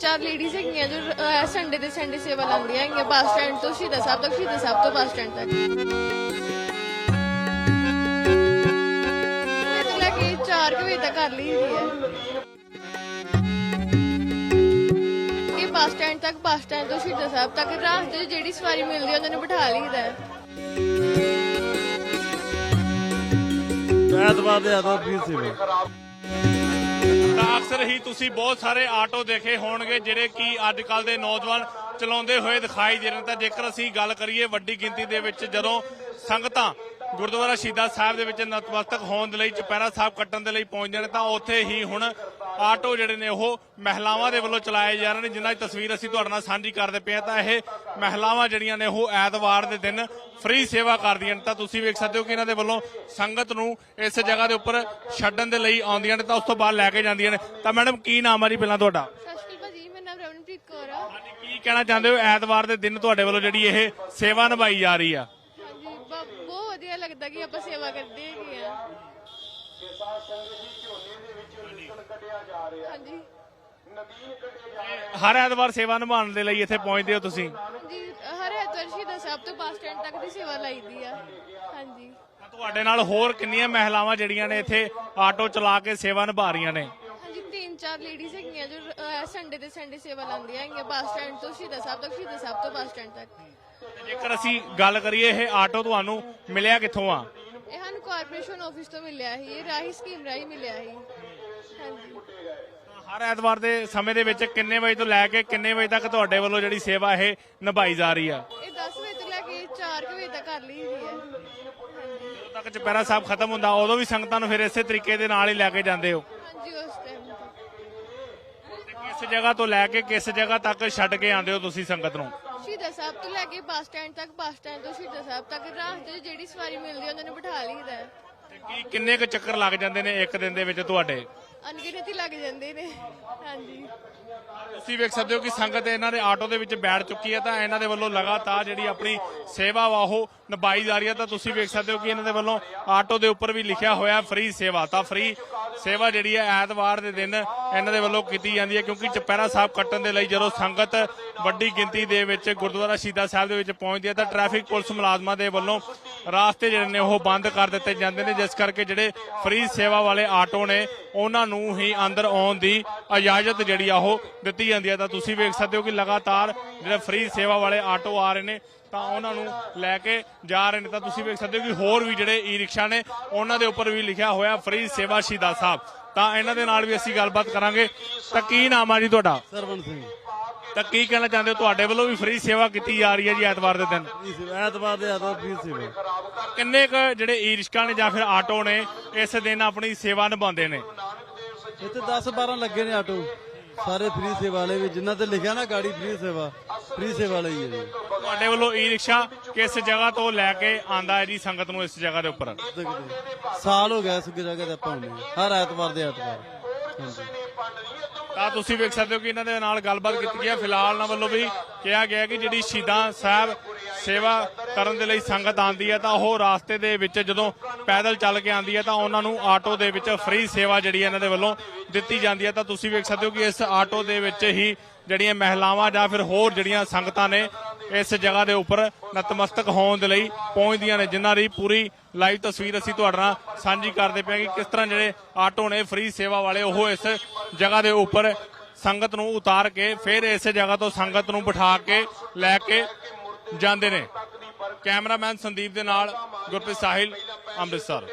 ਚਾਰ ਲੇਡੀਜ਼ ਹੈਗੀਆਂ ਜੋ ਸੰਡੇ ਦੇ ਸੰਡੇ ਸੇਵਾ ਲਾਉਂਦੀਆਂ ਹੈਗੀਆਂ ਬੱਸ ਸਟੈਂਡ ਤੋਂ ਸ਼ਹੀਦਾਂ ਸਾਹਿਬ ਤੱਕ, ਸ਼ਹੀਦਾਂ ਸਾਹਿਬ ਤੋਂ ਬੱਸ ਸਟੈਂਡ ਤੱਕ। ਲੈ ਕੇ 4 ਵਜੇ ਤੱਕ ਕਰ ਲਈ ਦੀ ਹੈ। ਇਹ ਬੱਸ ਸਟੈਂਡ ਤੱਕ ਬੱਸ ਸਟੈਂਡ ਤੋਂ ਸ਼ਹੀਦਾਂ ਸਾਹਿਬ ਤੱਕ ਰਾਸਤੇ 'ਚ ਜਿਹੜੀ ਸਵਾਰੀ ਮਿਲਦੀ ਹੈ, ਉਹਨਾਂ ਨੂੰ ਬਿਠਾ ਲਈਦਾ ਹੈ। ਐਤਵਾਰ ਦੇ ਐਤਵਾਰ ਫ੍ਰੀ ਸੇਵਾ ਅਕਸਰ ਹੀ ਤੁਸੀਂ ਬਹੁਤ ਸਾਰੇ ਆਟੋ ਦੇਖੇ ਹੋਣਗੇ ਜਿਹੜੇ ਕਿ ਅੱਜ ਕੱਲ ਦੇ ਨੌਜਵਾਨ ਚਲਾਉਂਦੇ ਹੋਏ ਦਿਖਾਈ ਦੇ ਰਹੇ ਨੇ। ਤਾਂ ਜੇਕਰ ਅਸੀਂ ਗੱਲ ਕਰੀਏ ਵੱਡੀ ਗਿਣਤੀ ਦੇ ਵਿੱਚ ਜਦੋਂ ਸੰਗਤਾਂ ਗੁਰਦੁਆਰਾ ਸ਼ਹੀਦਾਂ ਸਾਹਿਬ ਦੇ ਵਿੱਚ ਨਤਮਸਤਕ ਹੋਣ ਦੇ ਲਈ, ਚੁਪਹਿਰਾ ਸਾਹਿਬ ਕੱਟਣ ਦੇ ਲਈ ਪਹੁੰਚਦੇ ਨੇ, ਤਾਂ ਉੱਥੇ ਹੀ ਹੁਣ ਆਟੋ ਜਿਹੜੇ ਨੇ ਉਹ ਮਹਿਲਾਵਾਂ ਦੇ ਵੱਲੋਂ ਚਲਾਏ ਜਾ ਰਹੇ ਨੇ ਜਿਨ੍ਹਾਂ ਦੀ ਤਸਵੀਰ ਅਸੀਂ ਤੁਹਾਡੇ ਨਾਲ ਸਾਂਝੀ ਕਰਦੇ ਪਏ ਹਾਂ। ਤਾਂ ਇਹ ਮਹਿਲਾਵਾਂ ਜਿਹੜੀਆਂ ਨੇ ਉਹ ਐਤਵਾਰ ਦੇ ਦਿਨ ਫ੍ਰੀ ਸੇਵਾ ਕਰਦੀਆਂ ਨੇ। ਤਾਂ ਤੁਸੀਂ ਵੇਖ ਸਕਦੇ ਹੋ ਕਿ ਇਹਨਾਂ ਦੇ ਵੱਲੋਂ ਸੰਗਤ ਨੂੰ ਇਸ ਜਗ੍ਹਾ ਦੇ ਉੱਪਰ ਛੱਡਣ ਦੇ ਲਈ ਆਉਂਦੀਆਂ ਨੇ ਤਾਂ ਉਸ ਤੋਂ ਬਾਅਦ ਲੈ ਕੇ ਜਾਂਦੀਆਂ ਨੇ। ਤਾਂ ਮੈਡਮ ਕੀ ਨਾਮ ਆ ਜੀ ਪਹਿਲਾਂ ਤੁਹਾਡਾ? ਰਵਨਪ੍ਰੀਤ ਕੌਰ ਆ। ਹਾਂਜੀ ਕੀ ਕਹਿਣਾ ਚਾਹੁੰਦੇ ਹੋ? ਐਤਵਾਰ ਦੇ ਦਿਨ ਤੁਹਾਡੇ ਵੱਲੋਂ ਜਿਹੜੀ ਇਹ ਸੇਵਾ ਨਿਭਾਈ ਜਾ ਰਹੀ ਆ। ਹਾਂਜੀ ਬਹੁਤ ਵਧੀਆ ਲੱਗਦਾ ਕਿ ਆਪਾਂ ਸੇਵਾ ਕਰਦੇ ਹੈਗੇ ਆ। ਹਾਂਜੀ। ਹਰ ਐਤਵਾਰ ਸੇਵਾ ਨਿਭਾਉਣ ਦੇ ਲਈ ਇੱਥੇ ਪਹੁੰਚਦੇ ਹੋ ਤੁਸੀਂ? ਹਾਂਜੀ ਹਰ ਐਤਵਾਰ ਸ਼ਹੀਦਾਂ ਸਾਹਿਬ ਤੋਂ ਬੱਸ ਸਟੈਂਡ ਤੱਕ ਦੀ ਸੇਵਾ ਲਾਈਦੀ ਆ। ਹਾਂਜੀ। ਤਾਂ ਤੁਹਾਡੇ ਨਾਲ ਹੋਰ ਕਿੰਨੀਆਂ ਮਹਿਲਾਵਾਂ ਜਿਹੜੀਆਂ ਨੇ ਇੱਥੇ ਆਟੋ ਚਲਾ ਕੇ ਸੇਵਾ ਨਿਭਾ ਰਹੀਆਂ ਨੇ? ਹਾਂਜੀ ਤਿੰਨ ਚਾਰ ਲੇਡੀਜ਼ ਹੈਗੀਆਂ ਜੋ ਸੰਡੇ ਦੇ ਸੰਡੇ ਸੇਵਾ ਲਾਉਂਦੀਆਂ ਹੈਗੀਆਂ ਬੱਸ ਸਟੈਂਡ ਤੋਂ ਸ਼ਹੀਦਾਂ ਸਾਹਿਬ ਤੱਕ ਸ਼ਹੀਦਾਂ ਸਾਹਿਬ ਤੋਂ ਬੱਸ ਸਟੈਂਡ ਤੱਕ। ਤੇ ਜੇਕਰ ਅਸੀਂ ਗੱਲ ਕਰੀਏ ਇਹ ਆਟੋ ਤੁਹਾਨੂੰ ਮਿਲਿਆ ਕਿੱਥੋਂ ਆ? ਇਹ ਸਾਨੂੰ ਕਾਰਪੋਰੇਸ਼ਨ ਆਫਿਸ ਤੋਂ ਮਿਲਿਆ ਸੀ ਇਹ ਰਾਹੀ ਸਕੀਮ ਰਾਹੀਂ ਮਿਲਿਆ ਸੀ। ਹਾਂਜੀ। ਹਰ ਐਤਵਾਰ ਦੇ ਸਮੇਂ ਦੇ ਵਿੱਚ ਕਿੰਨੇ ਵਜੇ ਤੋਂ ਲੈ ਕੇ ਕਿੰਨੇ ਵਜੇ ਤੱਕ ਤੁਹਾਡੇ ਵੱਲੋਂ ਜਿਹੜੀ ਸੇਵਾ ਇਹ ਨਿਭਾਈ ਜਾ ਰਹੀ ਆ? ਇਹ 10 ਵਜੇ ਤੋਂ ਲੈ ਕੇ 4 ਵਜੇ ਤੱਕ ਕਰ ਲਈ ਦੀ ਹੈ। ਜਦੋਂ ਤੱਕ ਚੁਪਹਿਰਾ ਸਾਹਿਬ ਖਤਮ ਹੁੰਦਾ ਉਦੋਂ ਵੀ ਸੰਗਤਾਂ ਨੂੰ ਫਿਰ ਇਸੇ ਤਰੀਕੇ ਦੇ ਨਾਲ ਹੀ ਲੈ ਕੇ ਜਾਂਦੇ ਹੋ? ਹਾਂਜੀ ਉਸ ਟਾਈਮ ਤੱਕ ਤੇ ਕਿਸ ਜਗ੍ਹਾ ਤੋਂ ਲੈ ਕੇ ਕਿਸ ਜਗ੍ਹਾ ਤੱਕ ਛੱਡ ਕੇ ਆਉਂਦੇ ਹੋ ਤੁਸੀਂ ਸੰਗਤ ਨੂੰ? ਸ਼ਹੀਦਾਂ ਸਾਹਿਬ ਤੋਂ ਲੈ ਕੇ ਬੱਸ ਸਟੈਂਡ ਤੱਕ ਬੱਸ ਸਟੈਂਡ ਤੋਂ ਸ਼ਹੀਦਾਂ ਸਾਹਿਬ ਤੱਕ ਰਾਸਤੇ 'ਚ ਜਿਹੜੀ ਸਵਾਰੀ ਮਿਲਦੀ ਹੈ ਉਹਨਾਂ ਨੂੰ ਬਿਠਾ ਲਈਦਾ ਹੈ ਤੇ ਕੀ ਕਿੰਨੇ ਕੁ ਚੱਕਰ ਲੱਗ ਜਾਂਦੇ ਨੇ ਇੱਕ ਦਿਨ ਦੇ ਵਿੱਚ ਤੁਹਾਡੇ? ਅਣਗਿਣਤ ਹੀ ਲੱਗ ਜਾਂਦੇ ਨੇ ਹਾਂਜੀ। ਤੁਸੀਂ ਵੇਖ ਸਕਦੇ ਹੋ ਕਿ ਸੰਗਤ ਇਹਨਾਂ ਦੇ ਆਟੋ ਦੇ ਵਿੱਚ ਬੈਠ ਚੁੱਕੀ ਹੈ ਤਾਂ ਇਹਨਾਂ ਦੇ ਵੱਲੋਂ ਲਗਾਤਾਰ ਜਿਹੜੀ ਆਪਣੀ ਸੇਵਾ ਵਾ ਉਹ ਨਿਭਾਈ ਜਾ ਰਹੀ ਹੈ ਤਾਂ ਤੁਸੀਂ ਵੇਖ ਸਕਦੇ ਹੋ ਕਿ ਇਹਨਾਂ ਦੇ ਵੱਲੋਂ ਆਟੋ ਦੇ ਉੱਪਰ ਵੀ ਲਿਖਿਆ ਹੋਇਆ ਫ੍ਰੀ ਸੇਵਾ ਤਾਂ ਫ੍ਰੀ ਸੇਵਾ ਜਿਹੜੀ ਹੈ ਐਤਵਾਰ ਦੇ ਦਿਨ ਇਹਨਾਂ ਦੇ ਵੱਲੋਂ ਕੀਤੀ ਜਾਂਦੀ ਹੈ, ਕਿਉਂਕਿ ਚੁਪਹਿਰਾ ਸਾਹਿਬ ਕੱਟਣ ਦੇ ਲਈ ਜਦੋਂ ਸੰਗਤ ਵੱਡੀ ਗਿਣਤੀ ਦੇ ਵਿੱਚ ਗੁਰਦੁਆਰਾ ਸ਼ਹੀਦਾਂ ਸਾਹਿਬ ਦੇ ਵਿੱਚ ਪਹੁੰਚਦੀ ਹੈ, ਤਾਂ ਟ੍ਰੈਫਿਕ ਪੁਲਿਸ ਮੁਲਾਜ਼ਮਾਂ ਦੇ ਵੱਲੋਂ ਰਾਸਤੇ ਜਿਹੜੇ ਨੇ ਉਹ ਬੰਦ ਕਰ ਦਿੱਤੇ ਜਾਂਦੇ ਨੇ, ਜਿਸ ਕਰਕੇ ਜਿਹੜੇ ਫ੍ਰੀ ਸੇਵਾ ਵਾਲੇ ਆਟੋ ਨੇ, ਉਹਨਾਂ ਨੂੰ ਹੀ ਅੰਦਰ ਆਉਣ ਦੀ ਇਜਾਜ਼ਤ ਜਿਹੜੀ ਆ ਉਹ ਦਿੱਤੀ ਜਾਂਦੀ ਹੈ ਤਾਂ ਤੁਸੀਂ ਵੇਖ ਸਕਦੇ ਹੋ ਕਿ ਲਗਾਤਾਰ ਜਿਹੜੇ ਫ੍ਰੀ ਸੇਵਾ ਵਾਲੇ ਆਟੋ ਆ ਰਹੇ ਨੇ, ਤਾਂ ਉਹਨਾਂ ਨੂੰ ਲੈ ਕੇ ਜਾ ਰਹੇ ਨੇ। ਤਾਂ ਤੁਸੀਂ ਵੇਖ ਸਕਦੇ ਹੋ ਕਿ ਹੋਰ ਵੀ ਜਿਹੜੇ ਈ ਰਿਕਸ਼ਾ ਨੇ, ਉਹਨਾਂ ਦੇ ਉੱਪਰ ਵੀ ਲਿਖਿਆ ਹੋਇਆ ਫ੍ਰੀ ਸੇਵਾ ਸ਼ਹੀਦਾਂ ਸਾਹਿਬ। ਤਾਂ ਇਹਨਾਂ ਦੇ ਨਾਲ ਵੀ ਅਸੀਂ ਗੱਲਬਾਤ ਕਰਾਂਗੇ। ਤਾਂ ਕੀ ਨਾਮ ਆ ਜੀ ਤੁਹਾਡਾ? ਸਰਵਣ ਸਿੰਘ। ਤਾਂ ਕੀ ਕਹਿਣਾ ਚਾਹੁੰਦੇ ਹੋ? ਤੁਹਾਡੇ ਵੱਲੋਂ ਵੀ ਫ੍ਰੀ ਸੇਵਾ ਕੀਤੀ ਜਾ ਰਹੀ ਹੈ ਜੀ ਐਤਵਾਰ ਦੇ ਦਿਨ? ਫ੍ਰੀ ਸੇਵਾ ਐਤਵਾਰ ਦੇ ਐਤਵਾਰ ਫ੍ਰੀ ਸੇਵਾ। ਕਿੰਨੇ ਕੁ ਜਿਹੜੇ ਈ ਰਿਕਸ਼ਾ ਨੇ ਜਾਂ ਫਿਰ ਆਟੋ ਨੇ ਇਸ ਦਿਨ ਆਪਣੀ ਸੇਵਾ ਨਿਭਾਉਂਦੇ ਨੇ? ਇੱਥੇ 10 12 ਲੱਗੇ ਨੇ ਆਟੋ। ਸਾਰੇ ਫ੍ਰੀ ਸੇਵਾ ਵਾਲੇ ਵੀ ਜਿਨ੍ਹਾਂ ਤੇ ਲਿਖਿਆ ਨਾ ਗਾੜੀ ਫ੍ਰੀ ਸੇਵਾ ਫ੍ਰੀ ਸੇਵਾ ਲਈ ਹੈ ਜੀ। ਤੁਹਾਡੇ ਵੱਲੋਂ ਈ ਰਿਕਸ਼ਾ ਕਿਸ ਜਗ੍ਹਾ ਤੋਂ ਲੈ ਕੇ ਆਂਦਾ ਹੈ ਜੀ ਸੰਗਤ ਨੂੰ ਇਸ ਜਗ੍ਹਾ ਦੇ ਉੱਪਰ? ਸਾਲ ਹੋ ਗਿਆ ਇਸ ਜਗ੍ਹਾ ਤੇ ਆਪਾਂ ਹੁੰਦੇ ਹਾਂ। ਹਰ ਐਤਵਾਰ ਦੇ ਐਤਵਾਰ। ਹਾਂਜੀ। ਤਾਂ ਤੁਸੀਂ ਵੇਖ ਸਕਦੇ ਹੋ ਕਿ ਇਹਨਾਂ ਦੇ ਨਾਲ ਗੱਲਬਾਤ ਕੀਤੀ ਗਈ ਹੈ। ਫਿਲਹਾਲ ਇਹਨਾਂ ਵੱਲੋਂ ਵੀ ਕਿਹਾ ਗਿਆ ਕਿ ਜਿਹੜੀ ਸ਼ਹੀਦਾਂ ਸਾਹਿਬ ਸੇਵਾ ਕਰਨ ਦੇ ਲਈ ਸੰਗਤ ਆਂਦੀ ਹੈ, ਤਾਂ ਉਹ ਰਾਸਤੇ ਦੇ ਵਿੱਚ ਜਦੋਂ ਪੈਦਲ ਚੱਲ ਕੇ ਆਂਦੀ ਹੈ, ਤਾਂ ਉਹਨਾਂ ਨੂੰ ਆਟੋ ਦੇ ਵਿੱਚ ਫ੍ਰੀ ਸੇਵਾ ਜਿਹੜੀ ਹੈ ਇਹਨਾਂ ਦੇ ਵੱਲੋਂ ਦਿੱਤੀ ਜਾਂਦੀ ਹੈ। ਤਾਂ ਤੁਸੀਂ ਵੇਖ ਸਕਦੇ ਹੋ ਕਿ ਇਸ ਆਟੋ ਦੇ ਵਿੱਚ ਹੀ ਜਿਹੜੀਆਂ ਮਹਿਲਾਵਾਂ ਜਾਂ ਫਿਰ ਹੋਰ ਜਿਹੜੀਆਂ ਸੰਗਤਾਂ ਨੇ ਇਸ ਜਗ੍ਹਾ ਦੇ ਉੱਪਰ ਨਤਮਸਤਕ ਹੋਣ ਦੇ ਲਈ ਪਹੁੰਚਦੀਆਂ ਨੇ, ਜਿਨ੍ਹਾਂ ਦੀ ਪੂਰੀ ਲਾਈਵ ਤਸਵੀਰ ਅਸੀਂ ਤੁਹਾਡੇ ਨਾਲ ਸਾਂਝੀ ਕਰਦੇ ਪਏ ਕਿ ਕਿਸ ਤਰ੍ਹਾਂ ਜਿਹੜੇ ਆਟੋ ਨੇ ਫ੍ਰੀ ਸੇਵਾ ਵਾਲੇ, ਉਹ ਇਸ ਜਗ੍ਹਾ ਦੇ ਉੱਪਰ ਸੰਗਤ ਨੂੰ ਉਤਾਰ ਕੇ ਫਿਰ ਇਸੇ ਜਗ੍ਹਾ ਤੋਂ ਸੰਗਤ ਨੂੰ ਬਿਠਾ ਕੇ ਲੈ ਕੇ ਜਾਂਦੇ ਨੇ। ਕੈਮਰਾਮੈਨ ਸੰਦੀਪ ਦੇ ਨਾਲ ਗੁਰਪ੍ਰੀਤ ਸਾਹਿਲ, ਅੰਮ੍ਰਿਤਸਰ।